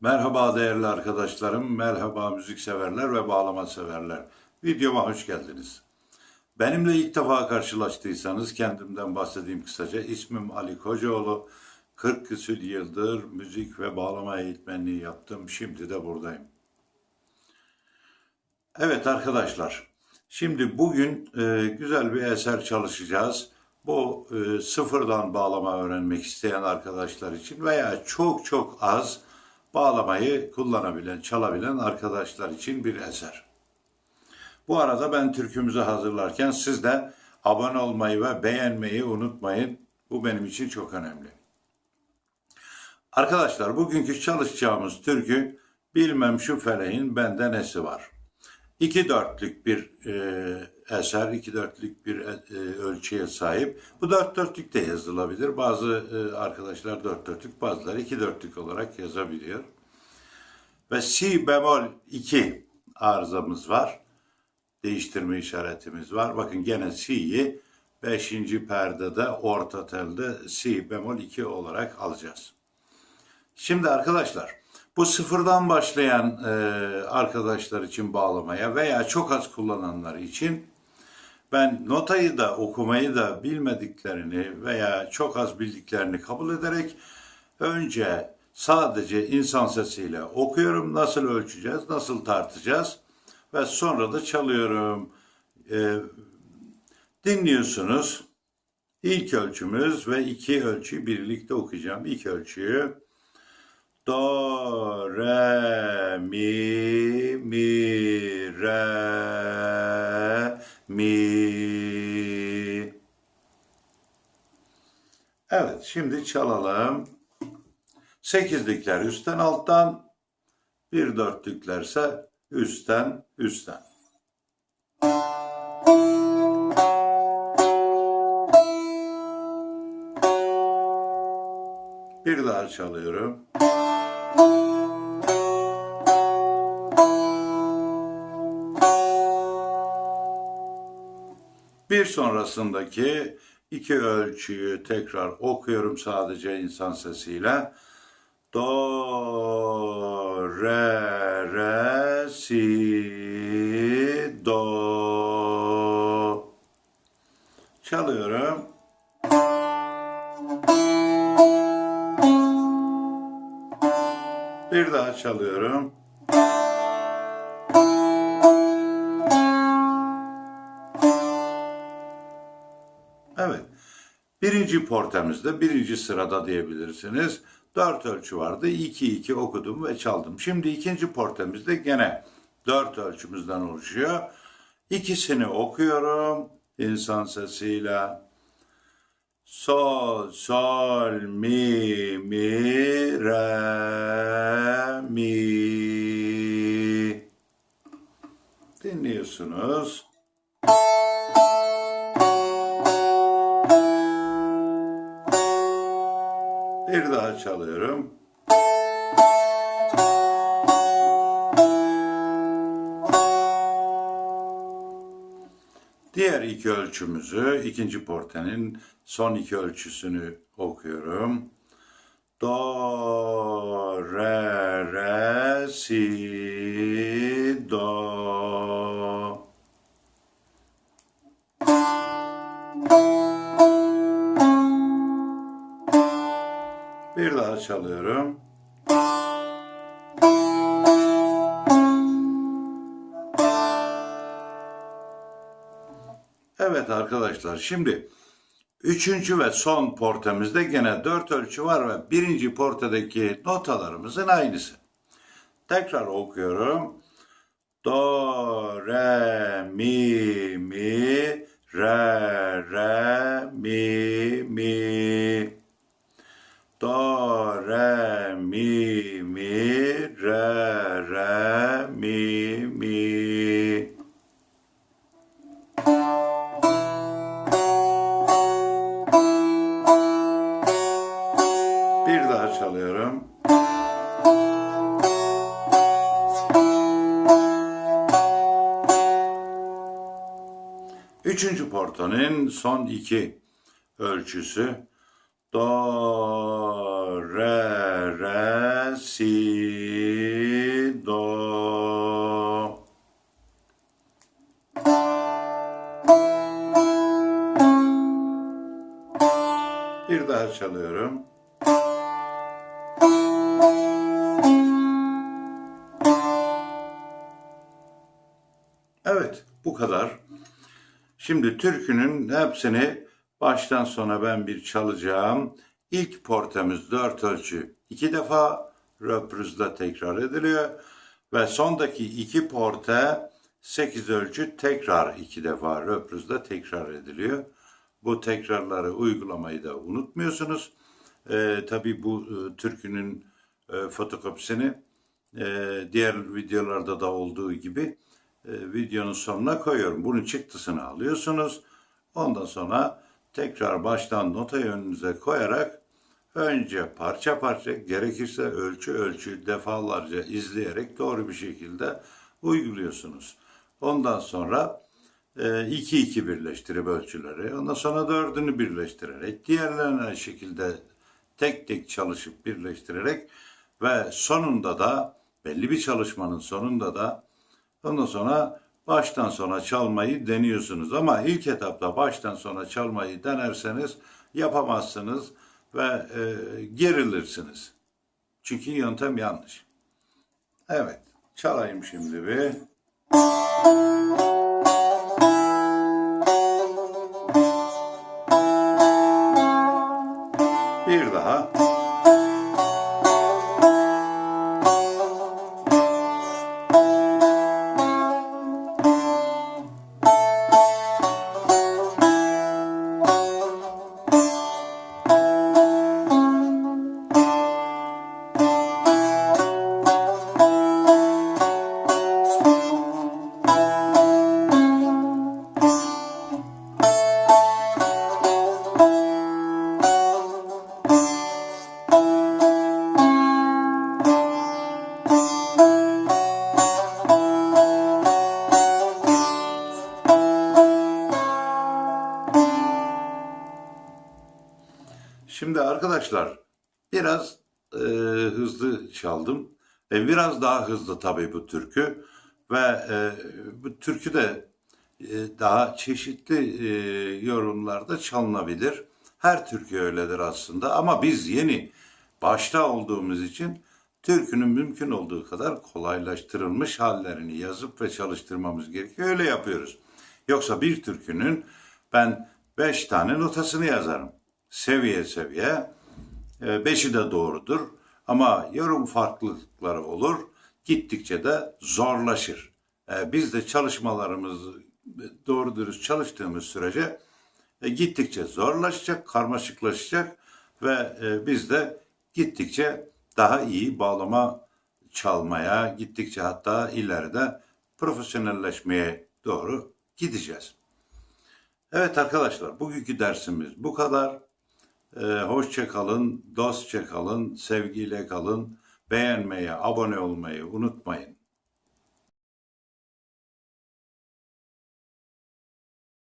Merhaba değerli arkadaşlarım, merhaba müzik severler ve bağlama severler. Videoma hoş geldiniz. Benimle ilk defa karşılaştıysanız kendimden bahsedeyim kısaca. İsmim Ali Kocaoğlu. 40 küsür yıldır müzik ve bağlama eğitmenliği yaptım. Şimdi de buradayım. Evet arkadaşlar, şimdi bugün e, güzel bir eser çalışacağız. Bu e, sıfırdan bağlama öğrenmek isteyen arkadaşlar için veya çok çok az bağlamayı kullanabilen, çalabilen arkadaşlar için bir eser. Bu arada ben türkümüzü hazırlarken siz de abone olmayı ve beğenmeyi unutmayın. Bu benim için çok önemli. Arkadaşlar bugünkü çalışacağımız türkü Bilmem şu feleğin bende nesi var. İki dörtlük bir e, eser, iki dörtlük bir e, ölçüye sahip. Bu dört dörtlük de yazılabilir. Bazı e, arkadaşlar dört dörtlük, bazıları iki dörtlük olarak yazabiliyor. Ve si bemol 2 arızamız var. Değiştirme işaretimiz var. Bakın gene si'yi 5. perdede orta telde si bemol 2 olarak alacağız. Şimdi arkadaşlar bu sıfırdan başlayan e, arkadaşlar için bağlamaya veya çok az kullananlar için ben notayı da okumayı da bilmediklerini veya çok az bildiklerini kabul ederek önce sadece insan sesiyle okuyorum. Nasıl ölçeceğiz, nasıl tartacağız ve sonra da çalıyorum. E, dinliyorsunuz. İlk ölçümüz ve iki ölçüyü birlikte okuyacağım. İlk ölçüyü Do, re, mi, mi, re, mi. Evet, şimdi çalalım. Sekizlikler üstten alttan, bir dörtlüklerse üstten üstten. Bir daha çalıyorum. Bir sonrasındaki iki ölçüyü tekrar okuyorum sadece insan sesiyle. Do, re, re, si, do. Çalıyorum. Bir daha çalıyorum. Evet. Birinci portemizde birinci sırada diyebilirsiniz. Dört ölçü vardı. 2-2 okudum ve çaldım. Şimdi ikinci portemizde gene dört ölçümüzden oluşuyor. İkisini okuyorum insan sesiyle. Sol, sol, mi, mi, re, mi. Dinliyorsunuz. Bir daha çalıyorum. Diğer iki ölçümüzü, ikinci portenin son iki ölçüsünü okuyorum. Do, re, re, si, do. Bir daha çalıyorum. Evet arkadaşlar şimdi üçüncü ve son portemizde gene dört ölçü var ve birinci portedeki notalarımızın aynısı. Tekrar okuyorum. Do, re, mi, mi, re, re, mi, mi. Do, re, mi, mi, re, re, mi. Bir daha çalıyorum. Üçüncü portanın son iki ölçüsü Do, re, re, si, do. Bir daha çalıyorum. Evet, bu kadar. Şimdi türkünün hepsini baştan sona ben bir çalacağım. İlk portemiz dört ölçü iki defa röprüzle tekrar ediliyor. Ve sondaki iki porte sekiz ölçü tekrar iki defa röprüzle tekrar ediliyor. Bu tekrarları uygulamayı da unutmuyorsunuz. Ee, tabii bu e, türkünün e, fotokopisini e, diğer videolarda da olduğu gibi e, videonun sonuna koyuyorum. Bunun çıktısını alıyorsunuz. Ondan sonra tekrar baştan notayı önünüze koyarak önce parça parça gerekirse ölçü ölçü defalarca izleyerek doğru bir şekilde uyguluyorsunuz. Ondan sonra 2-2 birleştirip ölçüleri, ondan sonra dördünü birleştirerek, diğerlerine aynı şekilde tek tek çalışıp birleştirerek ve sonunda da belli bir çalışmanın sonunda da ondan sonra baştan sona çalmayı deniyorsunuz. Ama ilk etapta baştan sona çalmayı denerseniz yapamazsınız ve e, gerilirsiniz. Çünkü yöntem yanlış. Evet, çalayım şimdi bir. Bir daha. Arkadaşlar biraz e, hızlı çaldım. E, biraz daha hızlı tabii bu türkü ve e, bu türkü de e, daha çeşitli e, yorumlarda çalınabilir. Her türkü öyledir aslında ama biz yeni başta olduğumuz için türkünün mümkün olduğu kadar kolaylaştırılmış hallerini yazıp ve çalıştırmamız gerekiyor. Öyle yapıyoruz. Yoksa bir türkünün ben beş tane notasını yazarım. Seviye seviye. E, Beşi de doğrudur. Ama yorum farklılıkları olur. Gittikçe de zorlaşır. E, Biz de çalışmalarımızı doğru dürüst çalıştığımız sürece e, gittikçe zorlaşacak, karmaşıklaşacak ve e, biz de gittikçe daha iyi bağlama çalmaya, gittikçe hatta ileride profesyonelleşmeye doğru gideceğiz. Evet arkadaşlar, bugünkü dersimiz bu kadar. Ee, hoşça kalın, dostça kalın, sevgiyle kalın. Beğenmeyi, abone olmayı unutmayın.